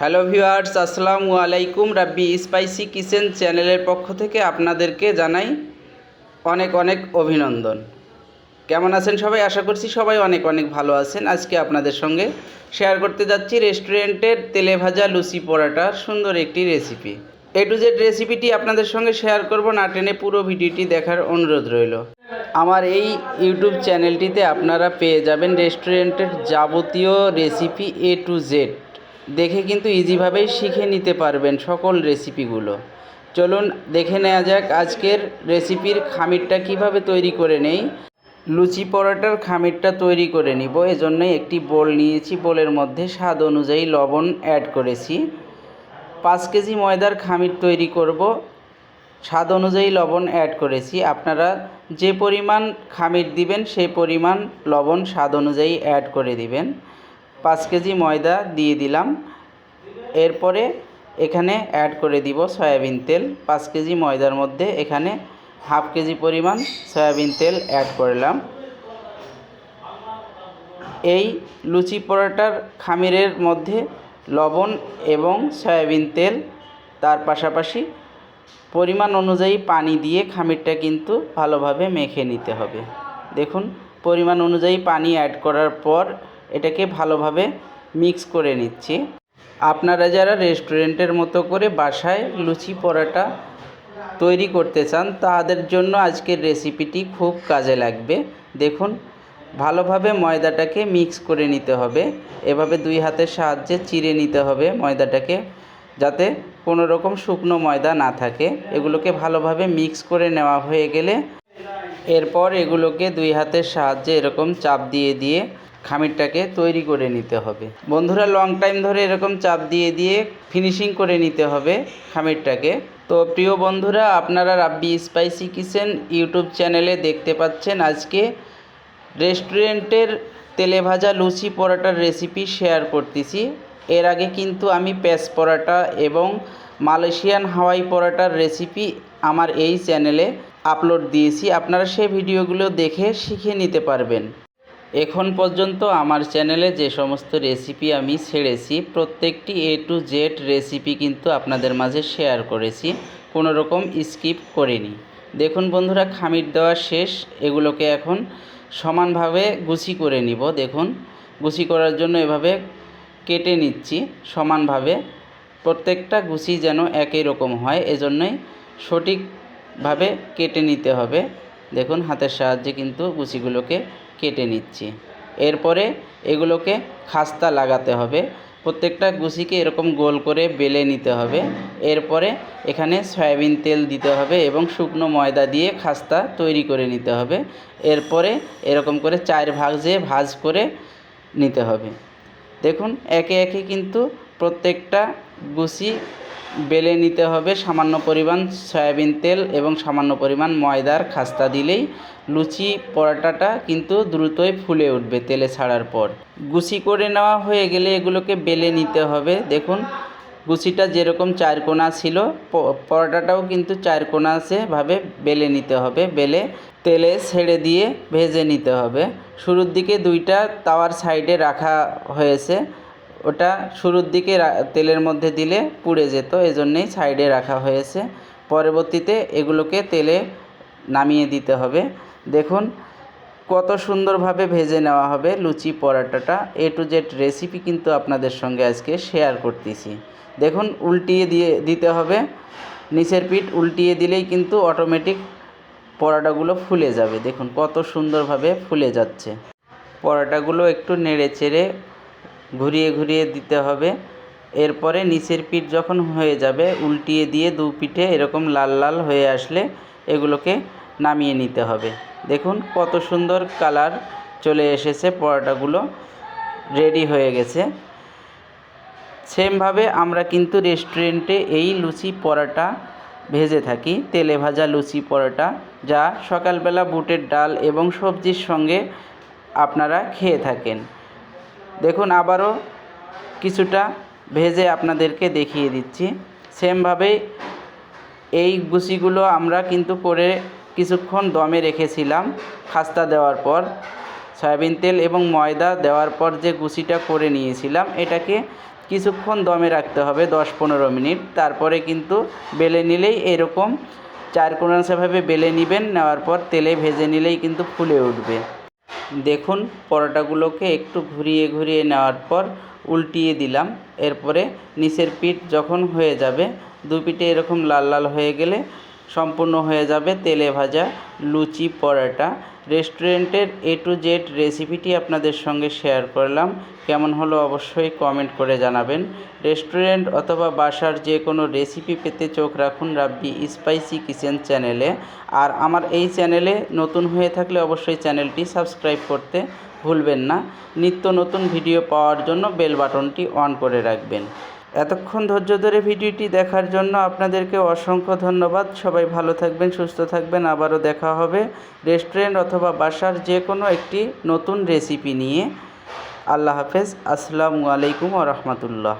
Hello viewers, আসসালামু আলাইকুম। রাব্বি spicy kitchen চ্যানেলের পক্ষ থেকে আপনাদেরকে জানাই অনেক অনেক অভিনন্দন। কেমন আছেন সবাই? আশা করছি সবাই অনেক অনেক ভালো আছেন। আজকে আপনাদের সঙ্গে শেয়ার করতে যাচ্ছি রেস্টুরেন্টের তেলে ভাজা লুচি পরাটার সুন্দর একটি রেসিপি এ টু জেড রেসিপিটি আপনাদের সঙ্গে শেয়ার করব, না টেনে পুরো ভিডিওটি দেখার অনুরোধ রইল। আমার এই ইউটিউব চ্যানেলটিতে আপনারা পেয়ে যাবেন রেস্টুরেন্টের যাবতীয় রেসিপি এ টু জেড দেখে কিন্তু ইজিভাবেই শিখে নিতে পারবেন সকল রেসিপিগুলো চলুন দেখে নেওয়া যাক আজকের রেসিপির খামিরটা কীভাবে তৈরি করে নেই। লুচি পরোটার খামিরটা তৈরি করে নিব, এজন্যই একটি বোল নিয়েছি। বোলের মধ্যে স্বাদ অনুযায়ী লবণ অ্যাড করেছি। পাঁচ কেজি ময়দার খামির তৈরি করব। স্বাদ অনুযায়ী লবণ অ্যাড করেছি। আপনারা যে পরিমাণ খামির দিবেন সেই পরিমাণ লবণ স্বাদ অনুযায়ী অ্যাড করে দিবেন। পাঁচ কেজি ময়দা দিয়ে দিলাম। এরপরে এখানে অ্যাড করে দিব সয়াবিন তেল। পাঁচ কেজি ময়দার মধ্যে এখানে হাফ কেজি পরিমাণ সয়াবিন তেল অ্যাড করলাম। এই লুচি পরোটার খামিরের মধ্যে লবণ এবং সয়াবিন তেল, তার পাশাপাশি পরিমাণ অনুযায়ী পানি দিয়ে খামিরটা কিন্তু ভালোভাবে মেখে নিতে হবে। দেখুন, পরিমাণ অনুযায়ী পানি অ্যাড করার পর এটাকে ভালোভাবে মিক্স করে নিচ্ছি। আপনারা যারা রেস্টুরেন্টের মতো করে বাসায় লুচি পরোটা তৈরি করতে চান, তাদের জন্য আজকের রেসিপিটি খুব কাজে লাগবে। দেখুন, ভালোভাবে ময়দাটাকে মিক্স করে নিতে হবে। এভাবে দুই হাতের সাহায্যে চিড়ে নিতে হবে ময়দাটাকে, যাতে কোনো রকম শুকনো ময়দা না থাকে। এগুলোকে ভালোভাবে মিক্স করে নেওয়া হয়ে গেলে, এরপর এগুলোকে দুই হাতের সাহায্যে এরকম চাপ দিয়ে দিয়ে খামিরটাকে তৈরি করে নিতে হবে। বন্ধুরা লং টাইম ধরে এরকম চাপ দিয়ে দিয়ে ফিনিশিং করে নিতে হবে খামিরটাকে। তো প্রিয় বন্ধুরা, আপনারা রাব্বি স্পাইসি কিচেন ইউটিউব চ্যানেলে দেখতে পাচ্ছেন আজকে রেস্টুরেন্টের তেলে ভাজা লুচি পরোটার রেসিপি শেয়ার করতেছি। এর আগে কিন্তু আমি পেঁয়াজ পরোটা এবং মালয়েশিয়ান হাওয়াই পরোটার রেসিপি আমার এই চ্যানেলে আপলোড দিয়েছি। আপনারা সেই ভিডিওগুলো দেখে শিখে নিতে পারবেন। এখন পর্যন্ত আমার চ্যানেলে যে সমস্ত রেসিপি আমি ছেড়েছি, প্রত্যেকটি এ টু জেড রেসিপি কিন্তু আপনাদের মাঝে শেয়ার করেছি, কোনো রকম স্কিপ করিনি। দেখুন বন্ধুরা, খামির দেওয়া শেষ, এগুলোকে এখন সমানভাবে গুছি করে নিব। দেখুন, গুছি করার জন্য এভাবে কেটে নিচ্ছি, সমানভাবে। প্রত্যেকটা গুছি যেন একই রকম হয়, এজন্যই সঠিকভাবে কেটে নিতে হবে। দেখুন, হাতের সাহায্যে কিন্তু গুছিগুলোকে কেটে নিচ্ছি। এরপরে এগুলোকে খাস্তা লাগাতে হবে। প্রত্যেকটা গুছিকে এরকম গোল করে বেলে নিতে হবে। এরপরে এখানে সয়াবিন তেল দিতে হবে এবং শুকনো ময়দা দিয়ে খাস্তা তৈরি করে নিতে হবে। এরপরে এরকম করে চার ভাগ যে ভাজ করে নিতে হবে। দেখুন, একে একে কিন্তু প্রত্যেকটা গুছি বেলে নিতে হবে সামান্য পরিমাণ সয়াবিন তেল এবং সামান্য পরিমাণ ময়দার খাস্তা দিলেই লুচি পরোটাটা কিন্তু দ্রুতই ফুলে উঠবে তেলে ছাড়ার পর। গুছি করে নেওয়া হয়ে গেলে এগুলোকে বেলে নিতে হবে। দেখুন, গুছিটা যেরকম চার কোনা ছিল পরোটাটাও কিন্তু চার কোনা বেলে নিতে হবে। বেলে তেলে ছেড়ে দিয়ে ভেজে নিতে হবে। শুরুর দিকে দুইটা তাওয়ার সাইডে রাখা হয়েছে। ওটা শুরুর দিকে তেলের মধ্যে দিলে পুড়ে যেত, এজন্যই সাইডে রাখা হয়েছে। পরবর্তীতে এগুলোকে তেলে নামিয়ে দিতে হবে। দেখুন, কত সুন্দরভাবে ভেজে নেওয়া হবে লুচি পরোটাটা। এ টু জেড রেসিপি কিন্তু আপনাদের সঙ্গে আজকে শেয়ার করতেছি। দেখুন, উল্টিয়ে দিয়ে, দিতে হবে। নিচের পিঠ উল্টিয়ে দিলেই কিন্তু অটোমেটিক পরোটাগুলো ফুলে যাবে। দেখুন, কত সুন্দরভাবে ফুলে যাচ্ছে। পরোটাগুলো একটু নেড়ে চেড়ে ঘুরিয়ে ঘুরিয়ে দিতে হবে। এরপরে নিচের পিঠ যখন হয়ে যাবে, উল্টিয়ে দিয়ে দু পিঠে এরকম লাল লাল হয়ে আসলে এগুলোকে নামিয়ে নিতে হবে। দেখুন কত সুন্দর কালার চলে এসেছে, পরোটাগুলো রেডি হয়ে গেছে। সেমভাবে আমরা কিন্তু রেস্টুরেন্টে এই লুচি পরোটা ভেজে থাকি, তেলে ভাজা লুচি পরোটা, যা সকালবেলা বুটের ডাল এবং সবজির সঙ্গে আপনারা খেয়ে থাকেন। দেখুন, আবারও কিছুটা ভেজে আপনাদেরকে দেখিয়ে দিচ্ছি। সেমভাবে এই গুছিগুলো আমরা কিন্তু করে কিছুক্ষণ দমে রেখেছিলাম খাস্তা দেওয়ার পর। সয়াবিন তেল এবং ময়দা দেওয়ার পর যে গুছিটা করে নিয়েছিলাম, এটাকে কিছুক্ষণ দমে রাখতে হবে দশ পনেরো মিনিট। তারপরে কিন্তু বেলে নিলেই এরকম চার কোনাশাভাবে বেলে নেবেন, নেওয়ার পর তেলে ভেজে নিলেই কিন্তু ফুলে উঠবে। দেখুন, পরোটাগুলোকে একটু ঘুরিয়ে ঘুরিয়ে নেওয়ার পর উল্টিয়ে দিলাম। এরপরে নিচের পিঠ যখন হয়ে যাবে, দু পিঠে এরকম লাল লাল হয়ে গেলে সম্পূর্ণ হয়ে যাবে তেলে ভাজা লুচি, পরোটা। রেস্টুরেন্টের এ টু জেড রেসিপিটি আপনাদের সঙ্গে শেয়ার করলাম। কেমন হলো অবশ্যই কমেন্ট করে জানাবেন। রেস্টুরেন্ট অথবা বাসার যে কোনো রেসিপি পেতে চোখ রাখুন রাব্বি স্পাইসি কিচেন চ্যানেলে আর আমার এই চ্যানেলে নতুন হয়ে থাকলে অবশ্যই চ্যানেলটি সাবস্ক্রাইব করতে ভুলবেন না। নিত্য নতুন ভিডিও পাওয়ার জন্য বেল বাটনটি অন করে রাখবেন। এতক্ষণ ধৈর্য ধরে ভিডিওটি দেখার জন্য আপনাদেরকে অসংখ্য ধন্যবাদ। সবাই ভালো থাকবেন, সুস্থ থাকবেন। আবারও দেখা হবে রেস্টুরেন্ট অথবা বাসার যে কোনো একটি নতুন রেসিপি নিয়ে। আল্লাহ হাফেজ। আসসালামু আলাইকুম রহমতুল্লাহ।